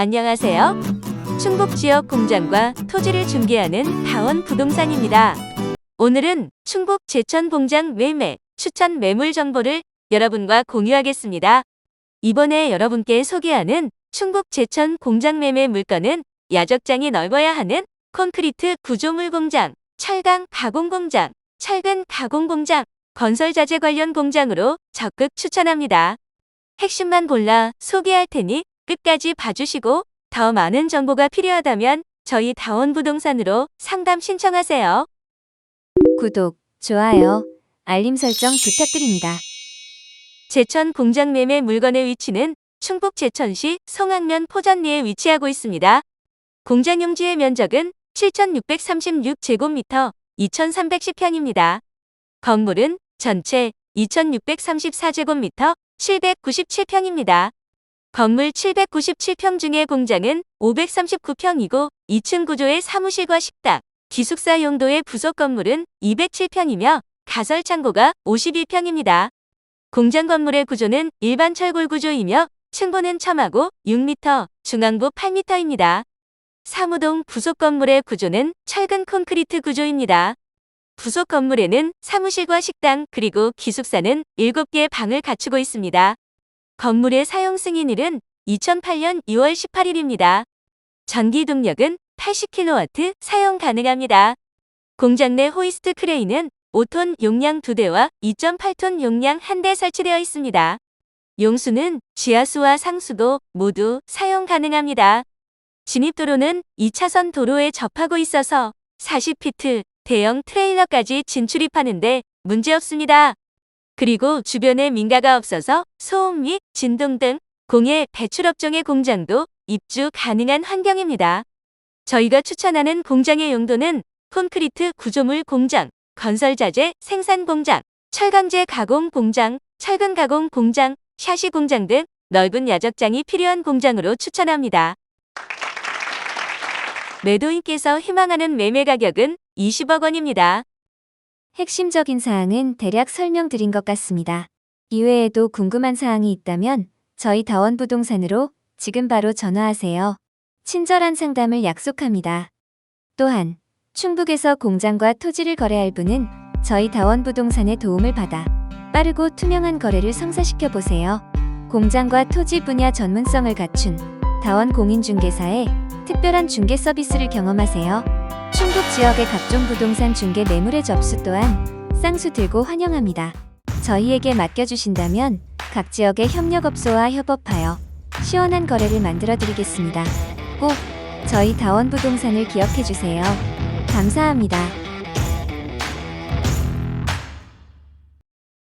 안녕하세요. 충북 지역 공장과 토지를 중개하는 다원 부동산입니다. 오늘은 충북 제천 공장 매매 추천 매물 정보를 여러분과 공유하겠습니다. 이번에 여러분께 소개하는 충북 제천 공장 매매 물건은 야적장이 넓어야 하는 콘크리트 구조물 공장, 철강 가공 공장, 철근 가공 공장, 건설 자재 관련 공장으로 적극 추천합니다. 핵심만 골라 소개할 테니 끝까지 봐주시고 더 많은 정보가 필요하다면 저희 다원 부동산으로 상담 신청하세요. 구독, 좋아요, 알림 설정 부탁드립니다. 제천 공장 매매 물건의 위치는 충북 제천시 송악면 포전리에 위치하고 있습니다. 공장 용지의 면적은 7,636제곱미터 2,310평입니다. 건물은 전체 2,634제곱미터 797평입니다. 건물 797평 중에 공장은 539평이고 2층 구조의 사무실과 식당, 기숙사 용도의 부속 건물은 207평이며 가설 창고가 52평입니다. 공장 건물의 구조는 일반 철골 구조이며 층고는 첨하고 6m, 중앙부 8m입니다. 사무동 부속 건물의 구조는 철근 콘크리트 구조입니다. 부속 건물에는 사무실과 식당 그리고 기숙사는 7개의 방을 갖추고 있습니다. 건물의 사용 승인일은 2008년 2월 18일입니다. 전기 동력은 80kW 사용 가능합니다. 공장 내 호이스트 크레인은 5톤 용량 2대와 2.8톤 용량 1대 설치되어 있습니다. 용수는 지하수와 상수도 모두 사용 가능합니다. 진입도로는 2차선 도로에 접하고 있어서 40피트 대형 트레일러까지 진출입하는데 문제없습니다. 그리고 주변에 민가가 없어서 소음 및 진동 등 공해 배출업종의 공장도 입주 가능한 환경입니다. 저희가 추천하는 공장의 용도는 콘크리트 구조물 공장, 건설자재 생산 공장, 철강제 가공 공장, 철근 가공 공장, 샤시 공장 등 넓은 야적장이 필요한 공장으로 추천합니다. 매도인께서 희망하는 매매 가격은 20억 원입니다. 핵심적인 사항은 대략 설명드린 것 같습니다. 이외에도 궁금한 사항이 있다면 저희 다원 부동산으로 지금 바로 전화하세요. 친절한 상담을 약속합니다. 또한 충북에서 공장과 토지를 거래할 분은 저희 다원 부동산의 도움을 받아 빠르고 투명한 거래를 성사시켜 보세요. 공장과 토지 분야 전문성을 갖춘 다원 공인중개사의 특별한 중개 서비스를 경험하세요. 충북 지역의 각종 부동산 중개 매물의 접수 또한 쌍수 들고 환영합니다. 저희에게 맡겨주신다면 각 지역의 협력업소와 협업하여 시원한 거래를 만들어 드리겠습니다. 꼭 저희 다원 부동산을 기억해 주세요. 감사합니다.